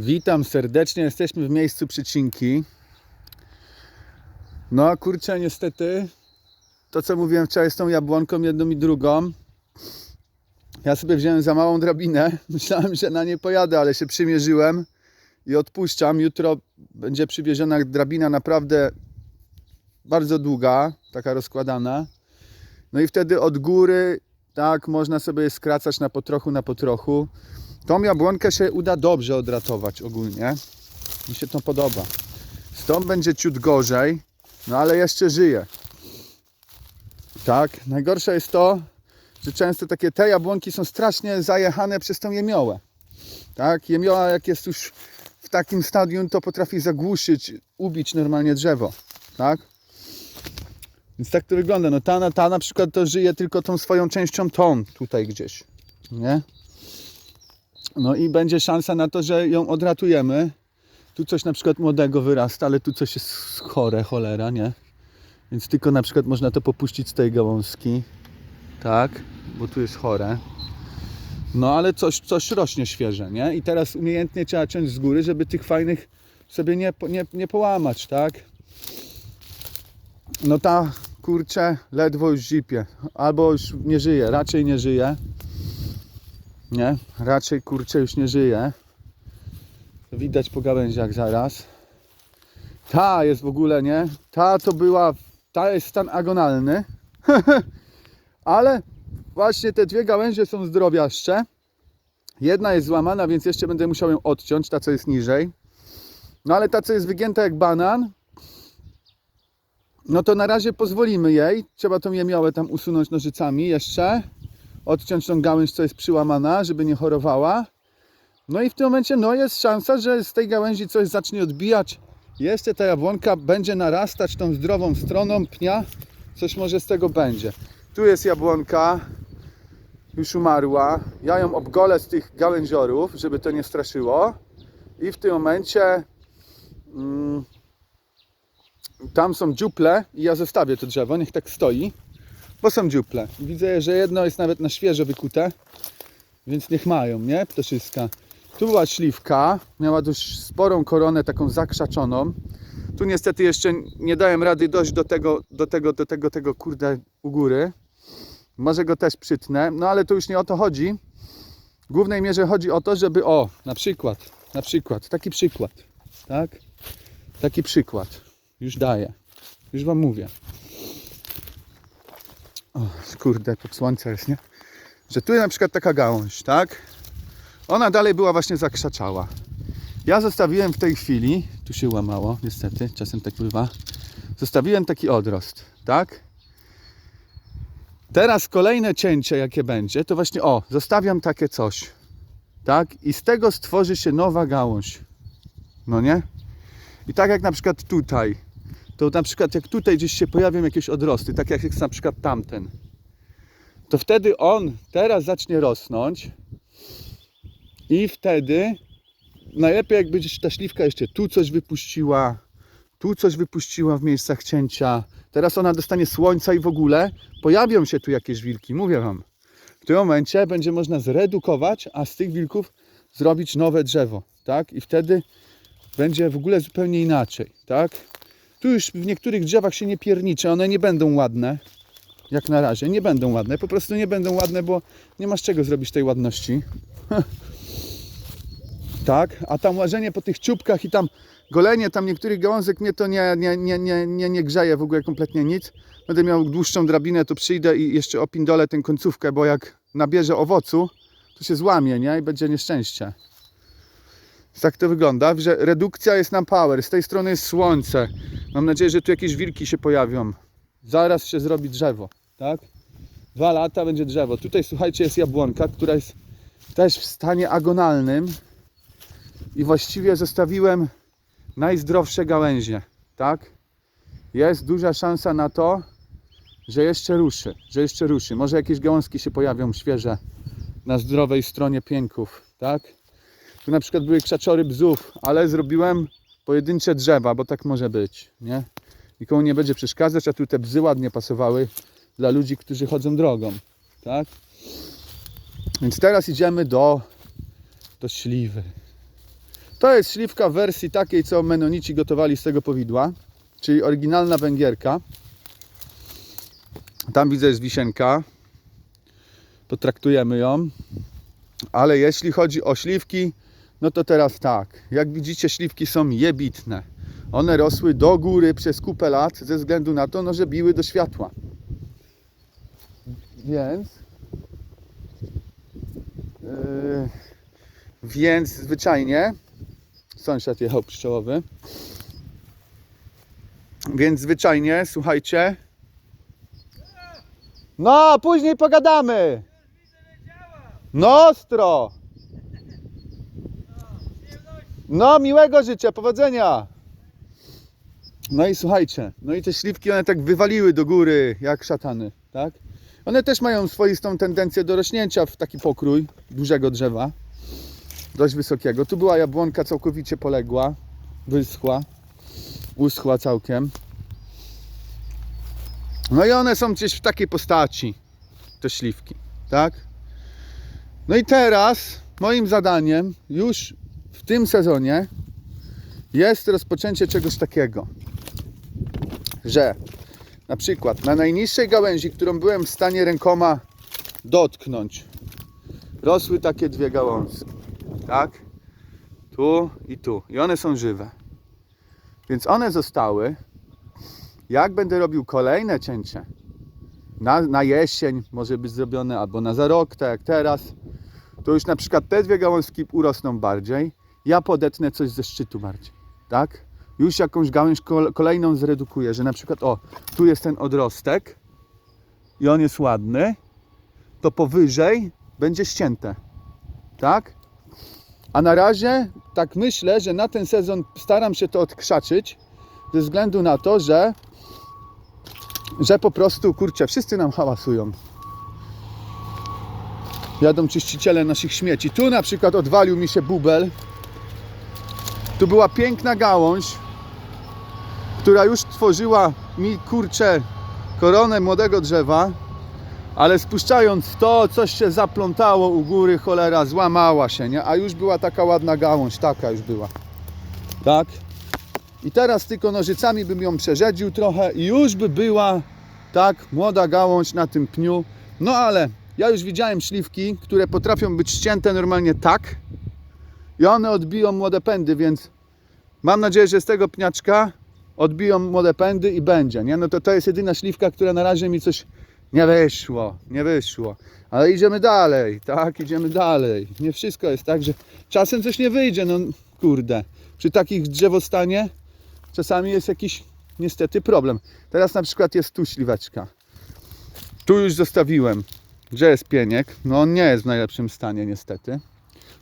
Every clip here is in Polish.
Witam serdecznie, jesteśmy w miejscu przycinki. No kurczę, niestety, to co mówiłem wczoraj z tą jabłonką, jedną i drugą, ja sobie wziąłem za małą drabinę, myślałem, że na nie pojadę, ale się przymierzyłem i odpuszczam. Jutro będzie przywieziona drabina naprawdę bardzo długa, taka rozkładana. No i wtedy od góry, tak, można sobie skracać na potrochu, na potrochu. Tą jabłonkę się uda dobrze odratować ogólnie. Mi się to podoba. Z tą będzie ciut gorzej, no ale jeszcze żyje. Tak, najgorsze jest to, że często takie te jabłonki są strasznie zajechane przez tą jemiołę. Tak, jemioła jak jest już w takim stadium, to potrafi zagłuszyć, ubić normalnie drzewo. Tak? Więc tak to wygląda. No ta, ta na przykład to żyje tylko tą swoją częścią tą tutaj gdzieś. Nie? No i będzie szansa na to, że ją odratujemy. Tu coś na przykład młodego wyrasta, ale tu coś jest chore, cholera, nie? Więc tylko na przykład można to popuścić z tej gałązki. Tak, bo tu jest chore. No ale coś, coś rośnie świeże, nie? I teraz umiejętnie trzeba ciąć z góry, żeby tych fajnych sobie nie, nie, nie połamać, tak? No ta kurczę ledwo już zipie. Albo już nie żyje, raczej nie żyje. Nie, raczej kurczę już nie żyje. Widać po gałęziach zaraz. Ta jest w ogóle, nie? Ta to była, ta jest stan agonalny. Ale właśnie te dwie gałęzie są zdrowiaszcze. Jedna jest złamana, więc jeszcze będę musiał ją odciąć, ta co jest niżej. No ale ta co jest wygięta jak banan, no to na razie pozwolimy jej. Trzeba tą jemiołę tam usunąć nożycami jeszcze odciąć tą gałęź, co jest przyłamana, żeby nie chorowała. No i w tym momencie no jest szansa, że z tej gałęzi coś zacznie odbijać. Jeszcze ta jabłonka będzie narastać tą zdrową stroną pnia. Coś może z tego będzie. Tu jest jabłonka, już umarła. Ja ją obgolę z tych gałęziorów, żeby to nie straszyło. I w tym momencie mm, tam są dziuple i ja zostawię to drzewo, niech tak stoi bo są dziuple. Widzę, że jedno jest nawet na świeżo wykute, więc niech mają, nie? Ptoszyska. Tu była śliwka, miała dość sporą koronę, taką zakrzaczoną. Tu niestety jeszcze nie dałem rady dojść do tego, do tego, do tego, tego kurde u góry. Może go też przytnę, no ale to już nie o to chodzi. W głównej mierze chodzi o to, żeby, o, na przykład, na przykład, taki przykład, tak? Taki przykład. Już daję. Już Wam mówię. O, kurde, pod słońce jest, nie? Że tu jest na przykład taka gałąź, tak? Ona dalej była właśnie zakrzaczała. Ja zostawiłem w tej chwili, tu się łamało, niestety, czasem tak bywa. Zostawiłem taki odrost, tak? Teraz kolejne cięcie, jakie będzie, to właśnie, o, zostawiam takie coś, tak? I z tego stworzy się nowa gałąź. No nie? I tak jak na przykład tutaj, to na przykład jak tutaj gdzieś się pojawią jakieś odrosty, tak jak jest na przykład tamten, to wtedy on teraz zacznie rosnąć i wtedy najlepiej jakby gdzieś ta śliwka jeszcze tu coś wypuściła, tu coś wypuściła w miejscach cięcia. Teraz ona dostanie słońca i w ogóle pojawią się tu jakieś wilki, mówię Wam. W tym momencie będzie można zredukować, a z tych wilków zrobić nowe drzewo, tak? I wtedy będzie w ogóle zupełnie inaczej, tak? Tu już w niektórych drzewach się nie pierniczy, one nie będą ładne. Jak na razie, nie będą ładne. Po prostu nie będą ładne, bo nie masz czego zrobić tej ładności. tak, a tam łażenie po tych czubkach i tam golenie tam niektórych gałązek mnie to nie, nie, nie, nie, nie, nie grzeje w ogóle kompletnie nic. Będę miał dłuższą drabinę, to przyjdę i jeszcze opindolę tę końcówkę, bo jak nabierze owocu, to się złamie, nie? I będzie nieszczęście. Tak to wygląda, że redukcja jest na power. Z tej strony jest słońce. Mam nadzieję, że tu jakieś wilki się pojawią. Zaraz się zrobi drzewo, tak? Dwa lata będzie drzewo. Tutaj słuchajcie, jest jabłonka, która jest też w stanie agonalnym. I właściwie zostawiłem najzdrowsze gałęzie, tak? Jest duża szansa na to, że jeszcze ruszy, że jeszcze ruszy. Może jakieś gałązki się pojawią świeże na zdrowej stronie pieńków, tak? Tu na przykład były krzaczory bzów, ale zrobiłem pojedyncze drzewa, bo tak może być, nie? Nikomu nie będzie przeszkadzać, a tu te bzy ładnie pasowały dla ludzi, którzy chodzą drogą, tak? Więc teraz idziemy do, do śliwy. To jest śliwka w wersji takiej, co menonici gotowali z tego powidła, czyli oryginalna węgierka. Tam widzę jest wisienka. Potraktujemy ją. Ale jeśli chodzi o śliwki, no to teraz tak. Jak widzicie, śliwki są jebitne. One rosły do góry przez kupę lat ze względu na to, no, że biły do światła. Więc. Yy, więc zwyczajnie. Sąsiad jechał pszczołowy. Więc zwyczajnie, słuchajcie. No, później pogadamy. No, ostro. No, miłego życzę, powodzenia. No i słuchajcie, no i te śliwki one tak wywaliły do góry jak szatany, tak? One też mają swoistą tendencję do rośnięcia w taki pokrój dużego drzewa, dość wysokiego. Tu była jabłonka całkowicie poległa, wyschła, uschła całkiem. No i one są gdzieś w takiej postaci, te śliwki, tak? No i teraz moim zadaniem już w tym sezonie jest rozpoczęcie czegoś takiego, że na przykład na najniższej gałęzi, którą byłem w stanie rękoma dotknąć, rosły takie dwie gałązki, tak? Tu i tu. I one są żywe. Więc one zostały. Jak będę robił kolejne cięcie, na, na jesień może być zrobione, albo na za rok, tak jak teraz, to już na przykład te dwie gałązki urosną bardziej, ja podetnę coś ze szczytu bardziej, tak? Już jakąś gałąź kol- kolejną zredukuję, że na przykład, o, tu jest ten odrostek i on jest ładny, to powyżej będzie ścięte, tak? A na razie tak myślę, że na ten sezon staram się to odkrzaczyć, ze względu na to, że że po prostu, kurczę, wszyscy nam hałasują. Jadą czyściciele naszych śmieci. Tu na przykład odwalił mi się bubel. Tu była piękna gałąź, która już tworzyła mi, kurczę, koronę młodego drzewa, ale spuszczając to, coś się zaplątało u góry, cholera, złamała się, nie? A już była taka ładna gałąź, taka już była. Tak? I teraz tylko nożycami bym ją przerzedził trochę i już by była tak młoda gałąź na tym pniu. No ale ja już widziałem śliwki, które potrafią być ścięte normalnie tak i one odbiją młode pędy, więc mam nadzieję, że z tego pniaczka odbiją młode pędy i będzie, nie? No to to jest jedyna śliwka, która na razie mi coś nie wyszło, nie wyszło. Ale idziemy dalej, tak? Idziemy dalej. Nie wszystko jest tak, że czasem coś nie wyjdzie, no kurde. Przy takich drzewostanie czasami jest jakiś niestety problem. Teraz na przykład jest tu śliweczka. Tu już zostawiłem. Gdzie jest pieniek? No on nie jest w najlepszym stanie niestety.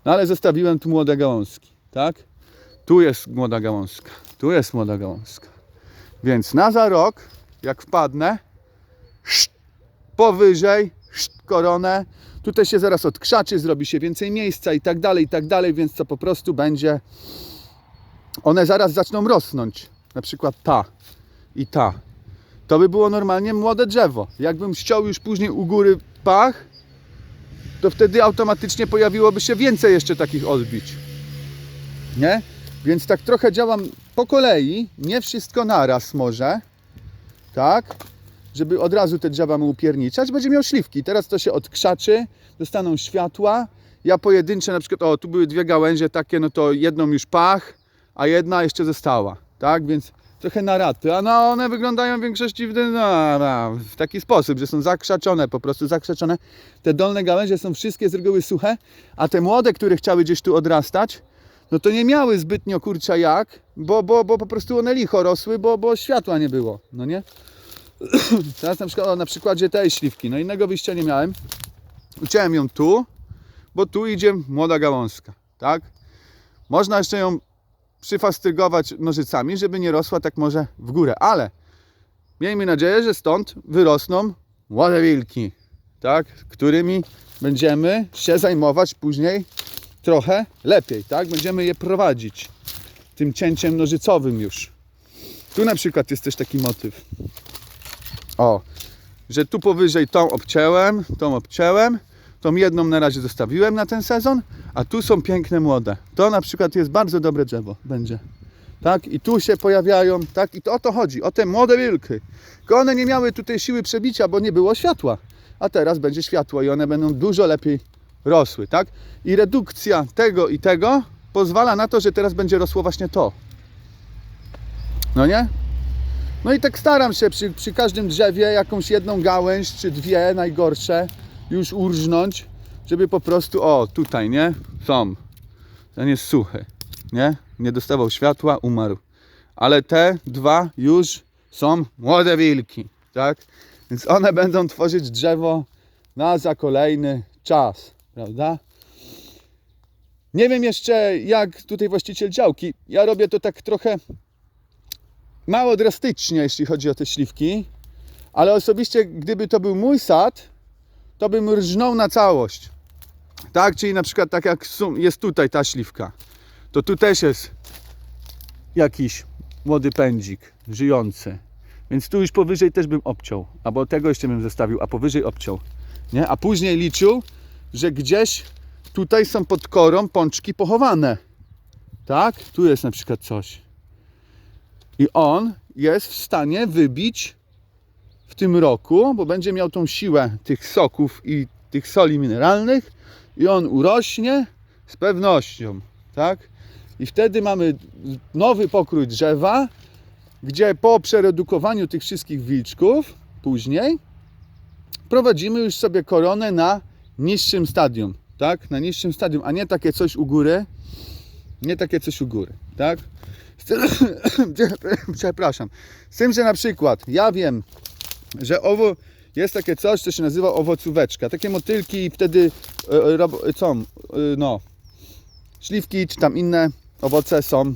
No ale zostawiłem tu młode gałązki, tak? Tu jest młoda gałązka. Tu jest młoda gałązka. Więc na za rok, jak wpadnę, szt, powyżej, szt, koronę, tutaj się zaraz odkrzaczy, zrobi się więcej miejsca i tak dalej, i tak dalej, więc to po prostu będzie one zaraz zaczną rosnąć. Na przykład ta i ta. To by było normalnie młode drzewo. Jakbym ściął już później u góry pach, to wtedy automatycznie pojawiłoby się więcej jeszcze takich odbić. Nie? Więc tak trochę działam po kolei, nie wszystko naraz może. Tak? Żeby od razu te drzewa mu upierniczać, będzie miał śliwki. Teraz to się odkrzaczy, dostaną światła. Ja pojedyncze, na przykład, o tu były dwie gałęzie takie, no to jedną już pach, a jedna jeszcze została, tak? Więc trochę na raty, a no one wyglądają w większości w, no, no, w taki sposób, że są zakrzaczone, po prostu zakrzaczone. Te dolne gałęzie są wszystkie z reguły suche, a te młode, które chciały gdzieś tu odrastać, no to nie miały zbytnio kurcza jak, bo, bo, bo po prostu one licho rosły, bo, bo światła nie było, no nie? Teraz na przykład o, na przykładzie tej śliwki, no innego wyjścia nie miałem. Uciąłem ją tu, bo tu idzie młoda gałązka, tak? Można jeszcze ją przyfastrygować nożycami, żeby nie rosła tak może w górę, ale miejmy nadzieję, że stąd wyrosną młode wilki, tak, którymi będziemy się zajmować później trochę lepiej, tak, będziemy je prowadzić tym cięciem nożycowym już. Tu na przykład jest też taki motyw. O, że tu powyżej tą obcięłem, tą obcięłem, tą jedną na razie zostawiłem na ten sezon, A tu są piękne młode. To na przykład jest bardzo dobre drzewo będzie. Tak? I tu się pojawiają, tak? I to o to chodzi, o te młode wilky. Tylko one nie miały tutaj siły przebicia, bo nie było światła. A teraz będzie światło i one będą dużo lepiej rosły, tak? I redukcja tego i tego pozwala na to, że teraz będzie rosło właśnie to. No nie? No i tak staram się przy, przy każdym drzewie jakąś jedną gałęź, czy dwie najgorsze, już urżnąć, żeby po prostu, o tutaj, nie? Są. Ten jest suchy, nie? Nie dostawał światła, umarł. Ale te dwa już są młode wilki, tak? Więc one będą tworzyć drzewo na za kolejny czas, prawda? Nie wiem jeszcze, jak tutaj właściciel działki. Ja robię to tak trochę mało drastycznie, jeśli chodzi o te śliwki, ale osobiście, gdyby to był mój sad, to bym rżnął na całość. Tak, czyli na przykład tak jak jest tutaj ta śliwka, to tu też jest jakiś młody pędzik żyjący. Więc tu już powyżej też bym obciął, albo tego jeszcze bym zostawił, a powyżej obciął. Nie? A później liczył, że gdzieś tutaj są pod korą pączki pochowane. Tak? Tu jest na przykład coś. I on jest w stanie wybić w tym roku, bo będzie miał tą siłę tych soków i tych soli mineralnych i on urośnie z pewnością, tak? I wtedy mamy nowy pokrój drzewa, gdzie po przeredukowaniu tych wszystkich wilczków później prowadzimy już sobie koronę na niższym stadium, tak? Na niższym stadium, a nie takie coś u góry, nie takie coś u góry, tak? Przepraszam. Z tym, że na przykład ja wiem, że owo jest takie coś, co się nazywa owocóweczka. Takie motylki i wtedy e, są, no, śliwki czy tam inne owoce są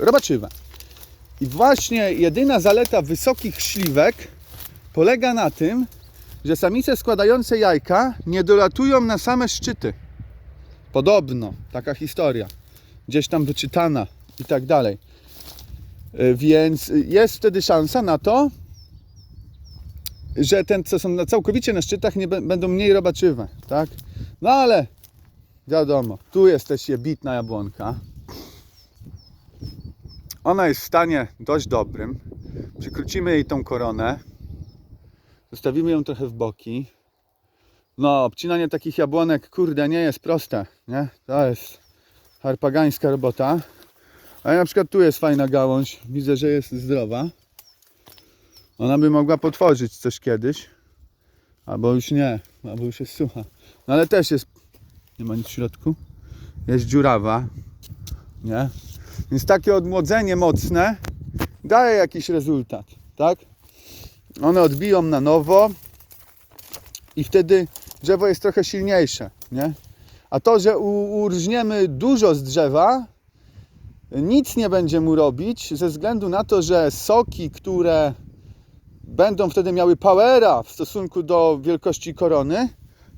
robaczywe. I właśnie jedyna zaleta wysokich śliwek polega na tym, że samice składające jajka nie dolatują na same szczyty. Podobno, taka historia. Gdzieś tam wyczytana i tak dalej. Więc jest wtedy szansa na to, że ten, co są całkowicie na szczytach, nie będą mniej robaczywe, tak? No ale wiadomo, tu jest też jebitna jabłonka. Ona jest w stanie dość dobrym. Przykrócimy jej tą koronę. Zostawimy ją trochę w boki. No, obcinanie takich jabłonek, kurde, nie jest proste, nie? To jest harpagańska robota. Ale na przykład tu jest fajna gałąź. Widzę, że jest zdrowa. Ona by mogła potworzyć coś kiedyś. Albo już nie, albo już jest sucha. No ale też jest. Nie ma nic w środku. Jest dziurawa. Nie? Więc takie odmłodzenie mocne daje jakiś rezultat, tak? One odbiją na nowo i wtedy drzewo jest trochę silniejsze, nie? A to, że urżniemy dużo z drzewa, nic nie będzie mu robić ze względu na to, że soki, które będą wtedy miały powera w stosunku do wielkości korony,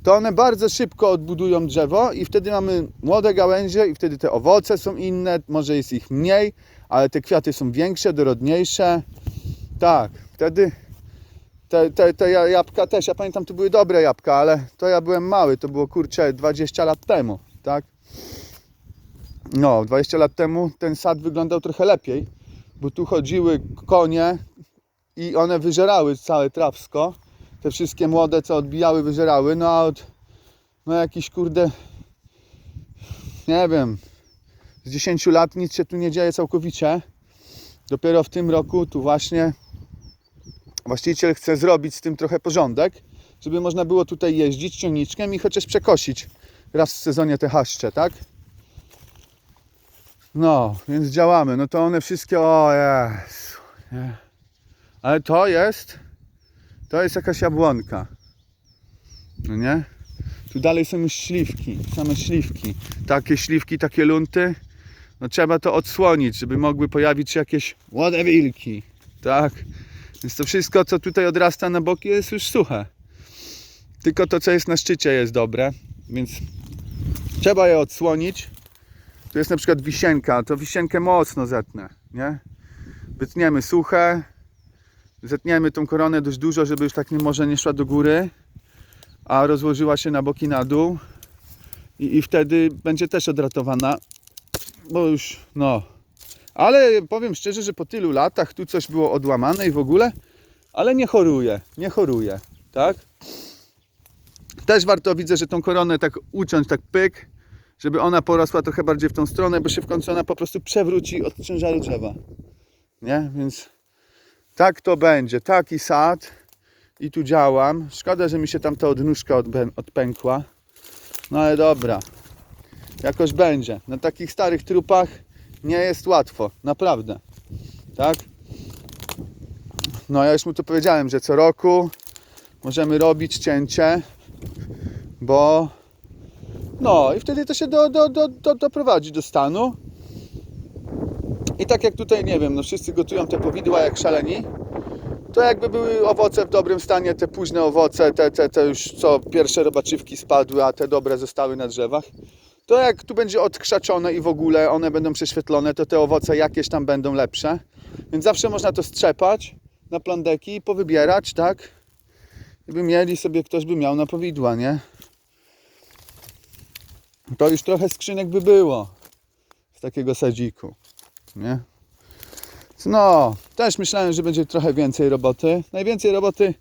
to one bardzo szybko odbudują drzewo i wtedy mamy młode gałęzie i wtedy te owoce są inne, może jest ich mniej, ale te kwiaty są większe, dorodniejsze. Tak, wtedy te, te, te ja- jabłka też, ja pamiętam, to były dobre jabłka, ale to ja byłem mały, to było kurczę 20 lat temu, tak? No, 20 lat temu ten sad wyglądał trochę lepiej, bo tu chodziły konie i one wyżerały całe trawsko. Te wszystkie młode, co odbijały, wyżerały. No a od no jakiś kurde, nie wiem, z 10 lat nic się tu nie dzieje całkowicie. Dopiero w tym roku tu właśnie właściciel chce zrobić z tym trochę porządek, żeby można było tutaj jeździć ciągniczkiem i chociaż przekosić raz w sezonie te haszcze, tak? No, więc działamy. No to one wszystkie, o Jezu, nie? Ale to jest, to jest jakaś jabłonka. No nie? Tu dalej są już śliwki, same śliwki. Takie śliwki, takie lunty. No trzeba to odsłonić, żeby mogły pojawić się jakieś młode wilki. Tak? Więc to wszystko, co tutaj odrasta na boki jest już suche. Tylko to, co jest na szczycie jest dobre, więc trzeba je odsłonić. Tu jest na przykład wisienka, to wisienkę mocno zetnę, nie? Wytniemy suche, zetniemy tą koronę dość dużo, żeby już tak nie może nie szła do góry, a rozłożyła się na boki na dół I, I wtedy będzie też odratowana, bo już, no. Ale powiem szczerze, że po tylu latach tu coś było odłamane i w ogóle, ale nie choruje, nie choruje, tak? Też warto, widzę, że tą koronę tak uciąć, tak pyk, żeby ona porosła trochę bardziej w tą stronę, bo się w końcu ona po prostu przewróci od ciężaru drzewa. Nie? Więc tak to będzie, taki sad i tu działam. Szkoda, że mi się tam ta odnóżka odpękła. No ale dobra. Jakoś będzie. Na takich starych trupach nie jest łatwo, naprawdę. Tak? No ja już mu to powiedziałem, że co roku możemy robić cięcie, bo no i wtedy to się do, do, do, do, doprowadzi do stanu. I tak jak tutaj, nie wiem, no wszyscy gotują te powidła jak szaleni, to jakby były owoce w dobrym stanie, te późne owoce, te, te, te już co pierwsze robaczywki spadły, a te dobre zostały na drzewach, to jak tu będzie odkrzaczone i w ogóle one będą prześwietlone, to te owoce jakieś tam będą lepsze. Więc zawsze można to strzepać na plandeki i powybierać, tak? I by mieli sobie, ktoś by miał na powidła, nie? To już trochę skrzynek by było z takiego sadziku, nie? No, też myślałem, że będzie trochę więcej roboty. Najwięcej roboty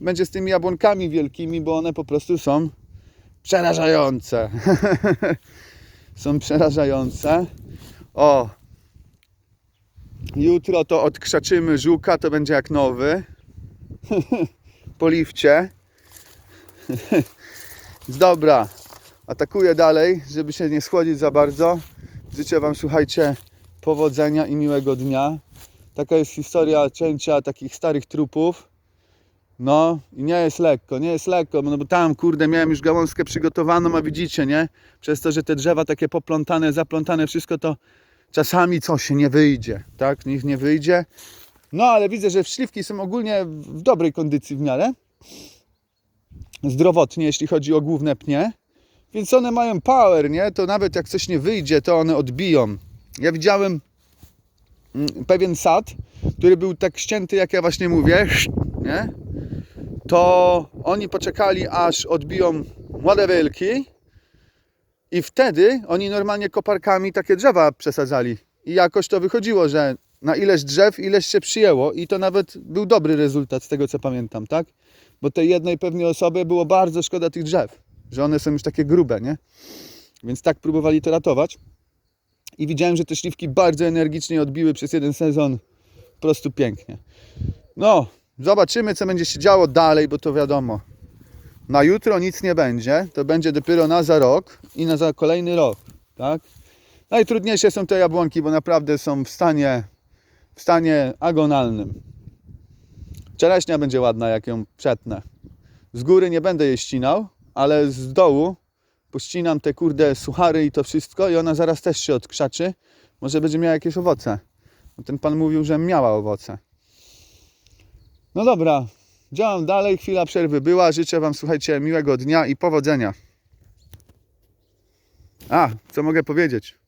będzie z tymi jabłonkami wielkimi, bo one po prostu są przerażające. są przerażające. O, jutro to odkrzaczymy żuka, to będzie jak nowy. po lifcie. Dobra, atakuję dalej, żeby się nie schłodzić za bardzo. Życzę Wam, słuchajcie, powodzenia i miłego dnia. Taka jest historia cięcia takich starych trupów. No i nie jest lekko, nie jest lekko, no bo tam kurde miałem już gałązkę przygotowaną, a widzicie, nie? Przez to, że te drzewa takie poplątane, zaplątane, wszystko to czasami coś nie wyjdzie, tak? Niech nie wyjdzie. No ale widzę, że śliwki są ogólnie w dobrej kondycji w miarę. Zdrowotnie, jeśli chodzi o główne pnie. Więc one mają power, nie? To nawet jak coś nie wyjdzie, to one odbiją. Ja widziałem mm, pewien sad, który był tak ścięty, jak ja właśnie mówię, nie? To oni poczekali, aż odbiją młode wielki i wtedy oni normalnie koparkami takie drzewa przesadzali. I jakoś to wychodziło, że na ileś drzew, ileś się przyjęło i to nawet był dobry rezultat z tego, co pamiętam, tak? Bo tej jednej pewnie osobie było bardzo szkoda tych drzew, że one są już takie grube, nie? Więc tak próbowali to ratować. I widziałem, że te śliwki bardzo energicznie odbiły przez jeden sezon. Po prostu pięknie. No, zobaczymy, co będzie się działo dalej, bo to wiadomo. Na jutro nic nie będzie. To będzie dopiero na za rok i na za kolejny rok, tak? Najtrudniejsze są te jabłonki, bo naprawdę są w stanie, w stanie agonalnym. Czereśnia będzie ładna, jak ją przetnę. Z góry nie będę jej ścinał, ale z dołu pościnam te kurde suchary i to wszystko i ona zaraz też się odkrzaczy. Może będzie miała jakieś owoce. Bo Ten pan mówił, że miała owoce. No dobra, działam dalej, chwila przerwy była. Życzę Wam, słuchajcie, miłego dnia i powodzenia. A, co mogę powiedzieć?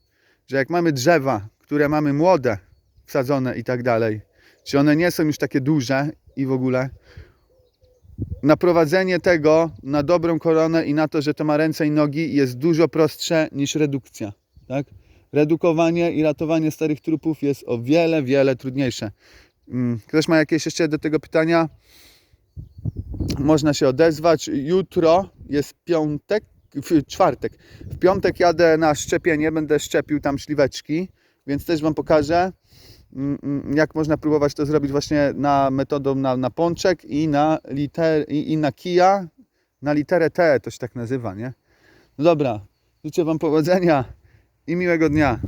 Że jak mamy drzewa, które mamy młode, wsadzone i tak dalej, czy one nie są już takie duże i w ogóle, naprowadzenie tego na dobrą koronę i na to, że to ma ręce i nogi jest dużo prostsze niż redukcja. Tak? Redukowanie i ratowanie starych trupów jest o wiele, wiele trudniejsze. Mm, Ktoś ma jakieś jeszcze do tego pytania? Można się odezwać. Jutro jest piątek, w czwartek. W piątek jadę na szczepienie, będę szczepił tam śliweczki, więc też Wam pokażę, jak można próbować to zrobić właśnie na metodą na, na pączek i na, liter, i, i na kija, na literę T, to się tak nazywa, nie? No dobra, życzę Wam powodzenia i miłego dnia.